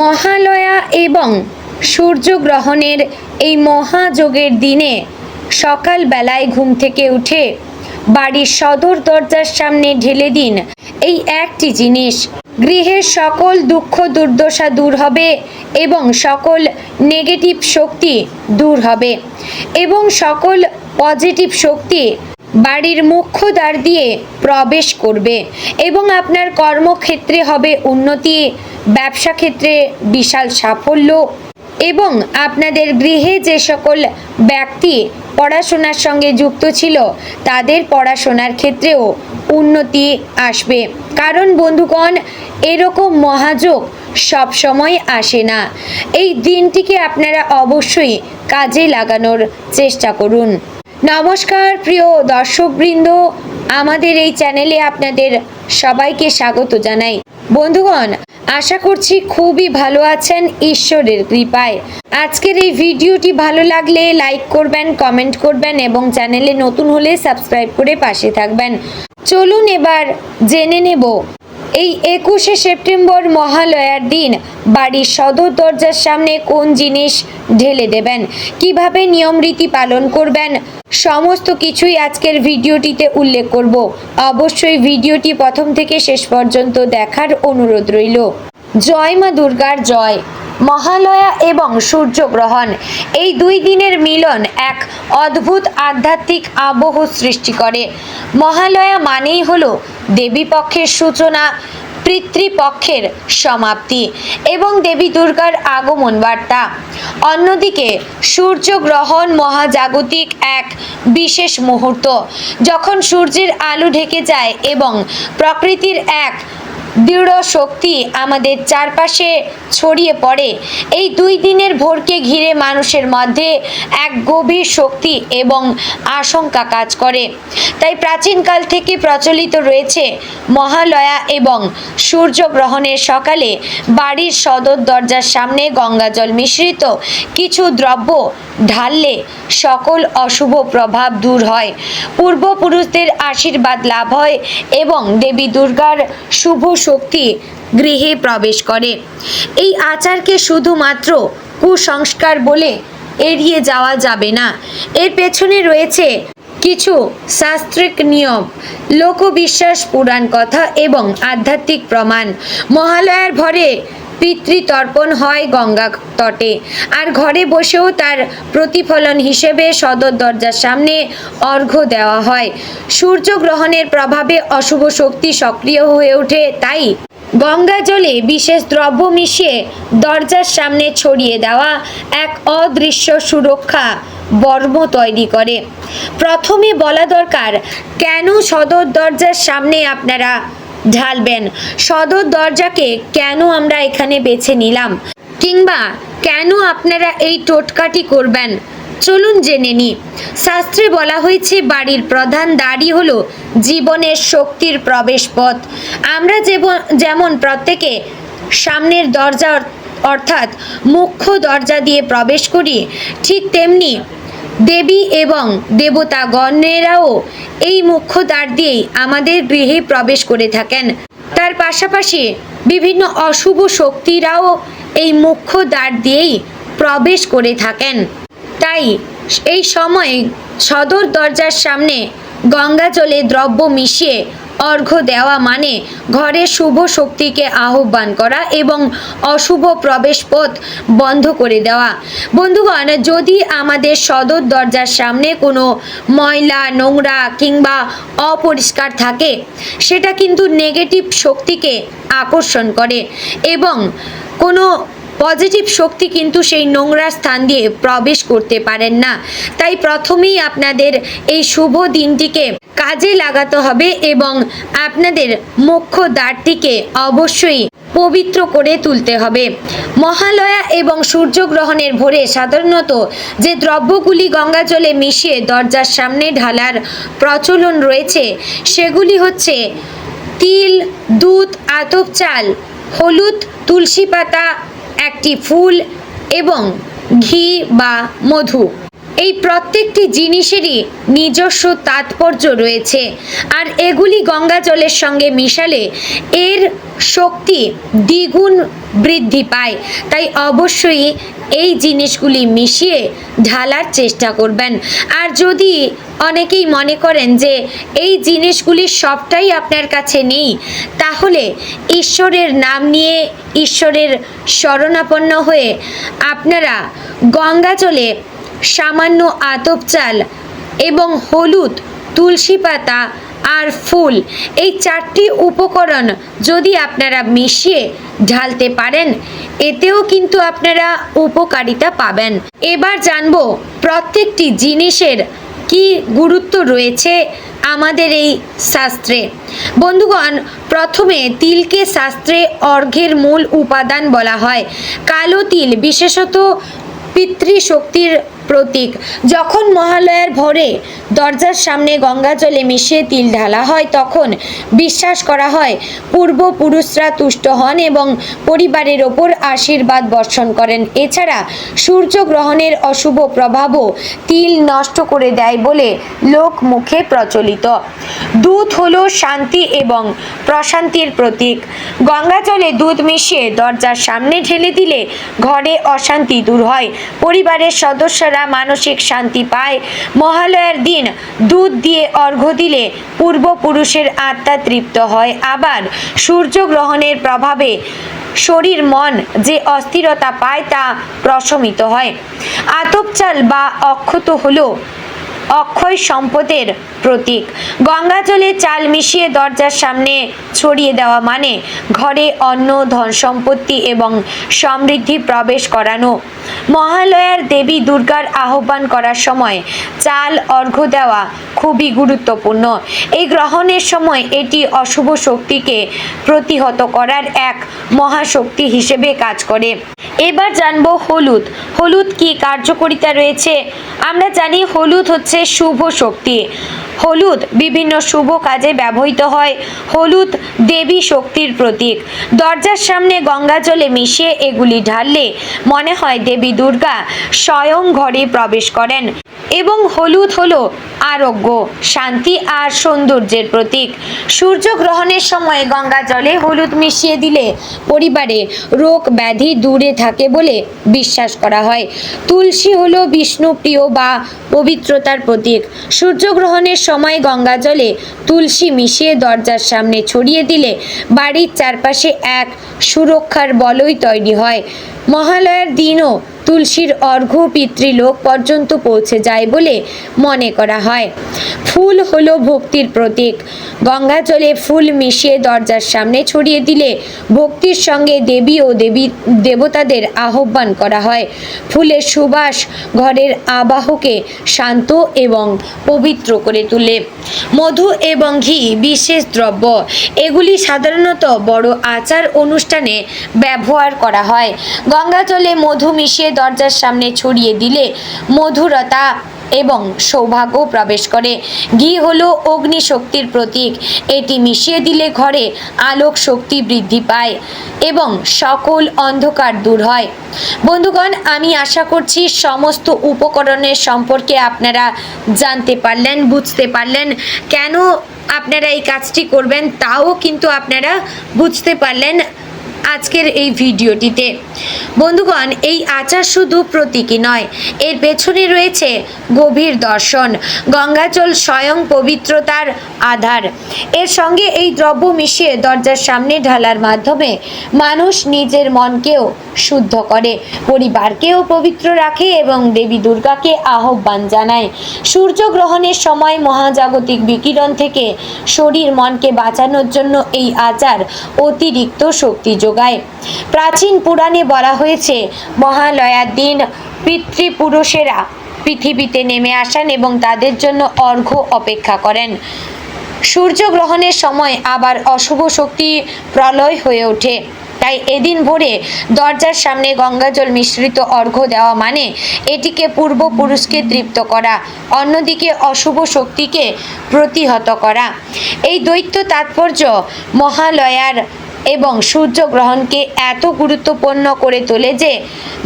মহালয়া এবং সূর্যগ্রহণের এই মহাযোগের দিনে সকালবেলায় ঘুম থেকে উঠে বাড়ির সদর দরজার সামনে ঢেলে দিন এই একটি জিনিস। গৃহের সকল দুঃখ দুর্দশা দূর হবে এবং সকল নেগেটিভ শক্তি দূর হবে এবং সকল পজিটিভ শক্তি বাড়ির মুখ্য দ্বার দিয়ে প্রবেশ করবে এবং আপনার কর্মক্ষেত্রে হবে উন্নতি, ব্যবসা ক্ষেত্রে বিশাল সাফল্য এবং আপনাদের গৃহে যে সকল ব্যক্তি পড়াশোনার সঙ্গে যুক্ত ছিল, তাদের পড়াশোনার ক্ষেত্রেও উন্নতি আসবে। কারণ বন্ধুগণ, এরকম মহাযোগ সব সময় আসে না। এই দিনটিকে আপনারা অবশ্যই কাজে লাগানোর চেষ্টা করুন। নমস্কার, প্রিয় দর্শকবৃন্দ। আমাদের এই চ্যানেলে আপনাদের সবাইকে স্বাগত জানাই। বন্ধুগণ, আশা করছি খুবই ভালো আছেন, ঈশ্বরের কৃপায়। আজকের এই ভিডিওটি ভালো লাগলে লাইক করবেন, কমেন্ট করবেন এবং চ্যানেলে নতুন হলে সাবস্ক্রাইব করে পাশে থাকবেন। চলুন এবার জেনে নেব এই একুশে সেপ্টেম্বর মহালয়ার দিন বাড়ির সদর দরজার সামনে কোন জিনিস ঢেলে দেবেন? কীভাবে নিয়ম রীতি পালন করবেন? সমস্ত কিছুই আজকের ভিডিওটিতে উল্লেখ করব। অবশ্যই ভিডিওটি প্রথম থেকে শেষ পর্যন্ত দেখার অনুরোধ রইল। জয় মা দুর্গার জয়। মহালয়া এবং সূর্যগ্রহণ। এই দুই দিনের মিলন এক অদ্ভুত আধ্যাত্মিক আবহ সৃষ্টি করে। মহালয়া মানেই হলো দেবী পক্ষের সূচনা, পিতৃপক্ষের সমাপ্তি এবং দেবী দুর্গার আগমন বার্তা। অন্যদিকে সূর্যগ্রহণ মহাজাগতিক এক বিশেষ মুহূর্ত। যখন সূর্যের আলো ঢেকে যায় এবং প্রকৃতির এক দৃঢ় শক্তি আমাদের চারপাশে ছড়িয়ে পড়ে। এই দুই দিনের ভোরকে ঘিরে মানুষের মধ্যে এক গভীর শক্তি এবং আশঙ্কা কাজ করে। তাই প্রাচীনকাল থেকে প্রচলিত রয়েছে মহালয়া এবং সূর্যগ্রহণের সকালে বাড়ির সদর দরজার সামনে গঙ্গাজল মিশ্রিত কিছু দ্রব্য ঢাললে সকল অশুভ প্রভাব দূর হয়। পূর্বপুরুষদের আশীর্বাদ লাভ হয় এবং দেবী দুর্গার শুভ শক্তি গৃহে প্রবেশ করে। এই আচারকে শুধুমাত্র কুসংস্কার বলে এড়িয়ে যাওয়া যাবে না। এর পেছনে রয়েছে কিছু শাস্ত্রিক নিয়ম, লোকবিশ্বাস পুরাণ কথা এবং আধ্যাত্মিক প্রমাণ। মহালয়ার ভরে পিতৃতর্পণ হয় গঙ্গা তটে। আর ঘরে বসেও তার প্রতিফলন হিসেবে সদর দরজার সামনে অর্ঘ্য দেওয়া হয়। সূর্যগ্রহণের প্রভাবে অশুভ শক্তি সক্রিয় হয়ে ওঠে, তাই গঙ্গা জলে বিশেষ দ্রব্য মিশিয়ে দরজার সামনে ছড়িয়ে দেওয়া এক অদৃশ্য সুরক্ষা বর্ম তৈরি করে। প্রথমে বলা দরকার, কেন সদর দরজার সামনে আপনারা ঢালবেন। সদর দরজাকে কেন আমরা এখানে বেছে নিলাম? কিংবা কেন আপনারা এই টোটকাটি করবেন? চলুন জেনে নি শাস্ত্রে বলা হয়েছে, বাড়ির প্রধান দাড়ি হলো জীবনের শক্তির প্রবেশ পথ আমরা যেমন প্রত্যেকে সামনের দরজা অর- অর্থাৎ মুখ্য দরজা দিয়ে প্রবেশ করি, ঠিক তেমনি দেবী এবং দেবতাগণেরাও এই মুখ্য দ্বার দিয়েই আমাদের গৃহে প্রবেশ করে থাকেন। তার পাশাপাশি বিভিন্ন অশুভ শক্তিরাও এই মুখ্য দ্বার দিয়েই প্রবেশ করে থাকেন। তাই এই সময়ে সদর দরজার সামনে গঙ্গা জলে দ্রব্য মিশিয়ে অর্ঘ্য দেওয়া মানে ঘরের শুভ শক্তিকে আহ্বান করা এবং অশুভ প্রবেশ পথ বন্ধ করে দেওয়া। বন্ধুগণ, যদি আমাদের সদর দরজার সামনে কোনো ময়লা, নোংরা কিংবা অপরিষ্কার থাকে, সেটা কিন্তু নেগেটিভ শক্তিকে আকর্ষণ করে এবং কোনো পজিটিভ শক্তি কিন্তু সেই নোংরা স্থান দিয়ে প্রবেশ করতে পারেন না। তাই প্রথমেই আপনাদের এই শুভ দিনটিকে কাজে লাগাতে হবে এবং আপনাদের মুখ্য দ্বারটিকে অবশ্যই পবিত্র করে তুলতে হবে। মহালয়া এবং সূর্যগ্রহণের ভোরে সাধারণত যে দ্রব্যগুলি গঙ্গা জলে মিশিয়ে দরজার সামনে ঢালার প্রচলন রয়েছে, সেগুলি হচ্ছে তিল, দুধ, আতপ চাল, হলুদ, তুলসী পাতা একটি ফুল এবং ঘি বা মধু। এই প্রত্যেকটি জিনিসেরই নিজস্ব তাৎপর্য রয়েছে। আর এগুলি গঙ্গা জলের সঙ্গে মিশালে এর শক্তি দ্বিগুণ বৃদ্ধি পায়। তাই অবশ্যই এই জিনিসগুলি মিশিয়ে ঢালার চেষ্টা করবেন। আর যদি অনেকেই মনে করেন যে এই জিনিসগুলি সবটাই আপনার কাছে নেই, তাহলে ঈশ্বরের নাম নিয়ে ঈশ্বরের শরণাপন্ন হয়ে আপনারা গঙ্গা জলে সামান্য আতপ চাল এবং হলুদ, তুলসী পাতা আর ফুল। এই চারটি উপকরণ যদি আপনারা মিশিয়ে ঢালতে পারেন, এতেও কিন্তু আপনারা উপকারিতা পাবেন। এবার জানব প্রত্যেকটি জিনিসের কি গুরুত্ব রয়েছে আমাদের এই শাস্ত্রে। বন্ধুগণ, প্রথমে তিলকে শাস্ত্রে অর্ঘের মূল উপাদান বলা হয়। কালো তিল বিশেষত পিতৃশক্তির প্রতীক। যখন মহালয়ার ভোরে দরজার সামনে গঙ্গা জলে মিশিয়ে তিল ঢালা হয়, তখন বিশ্বাস করা হয়, পূর্বপুরুষরা তুষ্ট হন এবং পরিবারের ওপর আশীর্বাদ বর্ষণ করেন। এছাড়া সূর্যগ্রহণের অশুভ প্রভাবও তিল নষ্ট করে দেয় বলে লোক মুখে প্রচলিত। দুধ হলো শান্তি এবং প্রশান্তির প্রতীক। গঙ্গা জলে দুধ মিশিয়ে দরজার সামনে ঢেলে দিলে ঘরে অশান্তি দূর হয়। পরিবারের সদস্যরা মানসিক শান্তি পায়। মহালয়ার দিন দুধ দিয়ে অর্ঘ্য দিলে পূর্বপুরুষের আত্মা তৃপ্ত হয়। আবার সূর্যগ্রহণের প্রভাবে শরীর, মন যে অস্থিরতা পায় তা প্রশমিত হয়। আতপচাল বা অক্ষত হলো অক্ষয় সম্পদের প্রতীক। গঙ্গা জলে চাল মিশিয়ে দরজার সামনে ছড়িয়ে দেওয়া মানে ঘরে অন্ন, ধন সম্পত্তি এবং সমৃদ্ধি প্রবেশ করানো। মহালয়ার দেবী দুর্গার আহ্বান করার সময় চাল, অর্ঘ্য দেওয়া খুবই গুরুত্বপূর্ণ। এই গ্রহণের সময় এটি অশুভ শক্তিকে প্রতিহত করার এক মহাশক্তি হিসেবে কাজ করে। এবার জানব হলুদ। হলুদ কি কার্যকারিতা রয়েছে? আমরা জানি হলুদ হচ্ছে শুভ শক্তি। হলুদ বিভিন্ন শুভ কাজে ব্যবহৃত হয়। হলুদ দেবী শক্তির প্রতীক। দরজার সামনে গঙ্গা জলে মিশিয়ে এগুলি ঢাললে মনে হয় দেবী দুর্গা স্বয়ং ঘরে প্রবেশ করেন। এবং হলুদ হলো আরোগ্য, শান্তি আর সৌন্দর্যের প্রতীক। সূর্যগ্রহণের সময় গঙ্গা জলে হলুদ মিশিয়ে দিলে পরিবারে রোগ ব্যাধি দূরে থাকে বলে বিশ্বাস করা হয়। তুলসী হলো বিষ্ণুপ্রিয় বা পবিত্রতার প্রতীক। সূর্যগ্রহণের সময় গঙ্গা জলে তুলসী মিশিয়ে দরজার সামনে ছড়িয়ে দিলে বাড়ির চারপাশে এক সুরক্ষার বলয় তৈরি হয়। মহালয়ার দিনও তুলসীর অর্ঘ্য পিতৃলোক পর্যন্ত পৌঁছে যায় বলে মনে করা হয়। ফুল হলো ভক্তির প্রতীক। গঙ্গা জলে ফুল মিশিয়ে দরজার সামনে ছড়িয়ে দিলে ভক্তির সঙ্গে দেবী ও দেবী, দেবতাদের আহ্বান করা হয়। ফুলের সুবাস ঘরের আবাহকে শান্ত এবং পবিত্র করে তোলে। মধু এবং ঘি, বিশেষ দ্রব্য, এগুলি সাধারণত বড় আচার অনুষ্ঠানে ব্যবহার করা হয়। গঙ্গা জলে মধু মিশিয়ে দরজার সামনে ছড়িয়ে দিলে মধুরতা এবং সৌভাগ্য প্রবেশ করে। ঘি হলো অগ্নি শক্তির প্রতীক। এটি মিশিয়ে দিলে ঘরে আলোক শক্তি বৃদ্ধি পায় এবং সকল অন্ধকার দূর হয়। বন্ধুগণ, আমি আশা করছি সমস্ত উপকরণের সম্পর্কে আপনারা জানতে পারলেন, বুঝতে পারলেন। কেন আপনারা এই কাজটি করবেন, তাও কিন্তু আপনারা বুঝতে পারলেন। আজকের এই ভিডিওটিতে। বন্ধুগণ, এই আচার শুধু প্রতীকী নয়, এর পেছনে রয়েছে গভীর দর্শন, গঙ্গাজল স্বয়ং পবিত্রতার আধার। এর সঙ্গে এই দ্রব্য মিশিয়ে দরজার সামনে ঢালার মাধ্যমে মানুষ নিজের মনকেও শুদ্ধ করে, পরিবারকেও পবিত্র রাখে এবং দেবী দুর্গাকে আহ্বান জানায়। সূর্যগ্রহণের সময় মহাজাগতিক বিকিরণ থেকে শরীর মনকে বাঁচানোর জন্য এই আচার অতিরিক্ত শক্তি যোগায়। প্রাচীন পুরাণে বলা হয়েছে মহালয়ার দিন পিতৃপুরুষেরা পৃথিবীতে নেমে আসেন এবং তাদের জন্য অর্ঘ্য অপেক্ষা করেন। সূর্যগ্রহণের সময় আবার অশুভ শক্তি প্রলয় হয়ে ওঠে। তাই এদিন ভোরে দরজার সামনে গঙ্গাজল মিশ্রিত অর্ঘ্য দেওয়া মানে এটিকে পূর্বপুরুষকে তৃপ্ত করা, অন্যদিকে অশুভ শক্তিকে প্রতিহত করা। এই দৈত্য তাৎপর্য মহালয়ার এবং সূর্যগ্রহণকে এত গুরুত্বপূর্ণ করে তোলে যে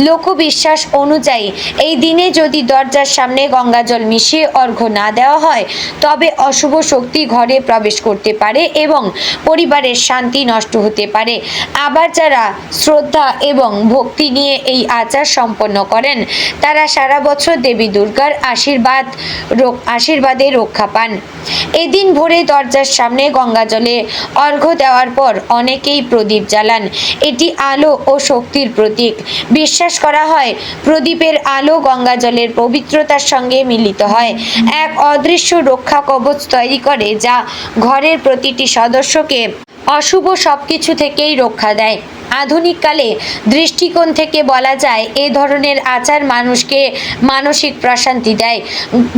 লোকবিশ্বাস অনুযায়ী এই দিনে যদি দরজার সামনে গঙ্গাজল মিশিয়ে অর্ঘ্য না দেওয়া হয়, তবে অশুভ শক্তি ঘরে প্রবেশ করতে পারে এবং পরিবারের শান্তি নষ্ট হতে পারে। আবার যারা শ্রদ্ধা এবং ভক্তি নিয়ে এই আচার সম্পন্ন করেন, তারা সারা বছর দেবী দুর্গার আশীর্বাদ আশীর্বাদে রক্ষা পান। এদিন ভোরে দরজার সামনে গঙ্গা জলে অর্ঘ্য দেওয়ার পর অনেকেই প্রদীপ জ্বালান। এটি আলো ও শক্তির প্রতীক। বিশ্বাস করা হয়, প্রদীপের আলো গঙ্গা জলের পবিত্রতার সঙ্গে মিলিত হয়। এক অদৃশ্য রক্ষা কবচ তৈরি করে যা ঘরের প্রতিটি সদস্যকে অশুভ সবকিছু থেকেই রক্ষা দেয়। আধুনিককালে দৃষ্টিকোণ থেকে বলা যায়, এ ধরনের আচার মানুষকে মানসিক প্রশান্তি দেয়।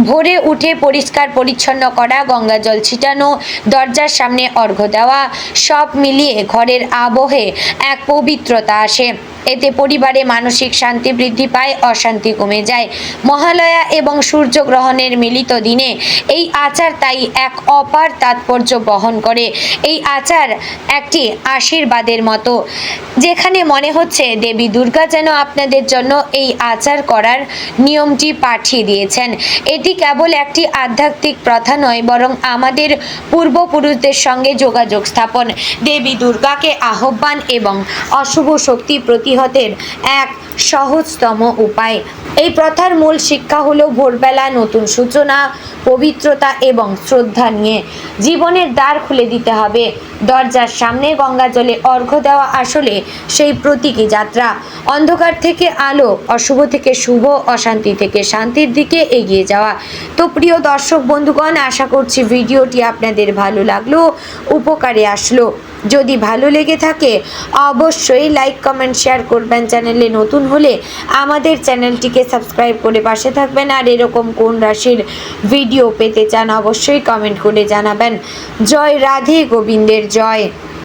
ভোরে উঠে পরিষ্কার পরিচ্ছন্ন করা, গঙ্গা জল ছিটানো, দরজার সামনে অর্ঘ্য দেওয়া, সব মিলিয়ে ঘরের আবহে এক পবিত্রতা আসে। এতে পরিবারে মানসিক শান্তি বৃদ্ধি পায়, অশান্তি কমে যায়। মহালয়া এবং সূর্যগ্রহণের মিলিত দিনে এই আচার তাই এক অপার তাৎপর্য বহন করে। এই আচার একটি আশীর্বাদের মতো। যেখানে মনে হচ্ছে, দেবী দুর্গা যেন আপনাদের জন্য এই আচার করার নিয়মটি পাঠিয়ে দিয়েছেন। এটি কেবল একটি আধ্যাত্মিক প্রথা নয়, বরং আমাদের পূর্বপুরুষদের সঙ্গে যোগাযোগ স্থাপন। দেবী দুর্গাকে আহ্বান এবং অশুভ শক্তি প্রতিহতের এক সহজতম উপায়। এই প্রথার মূল শিক্ষা হলো ভোরবেলা নতুন সূচনা, পবিত্রতা এবং শ্রদ্ধা নিয়ে। জীবনের দ্বার খুলে দিতে হবে। দরজার সামনে গঙ্গা জলে অর্ঘ্য দেওয়া আসলে সেই প্রতীকী যাত্রা। অন্ধকার থেকে আলো, অশুভ থেকে শুভ, অশান্তি থেকে শান্তির দিকে এগিয়ে যাওয়া। তো প্রিয় দর্শক বন্ধুগণ, আশা করছি ভিডিওটি আপনাদের ভালো লাগল, উপকারে আসলো। যদি ভালো লেগে থাকে, অবশ্যই লাইক কমেন্ট শেয়ার করবেন চ্যানেলে। নতুন হলে আমাদের চ্যানেলটিকে সাবস্ক্রাইব করে পাশে থাকবেন। আর এরকম কোন রাশির ভিডিও পেতে চান, অবশ্যই কমেন্ট করে জানাবেন। জয় রাধে গোবিন্দের, জয়।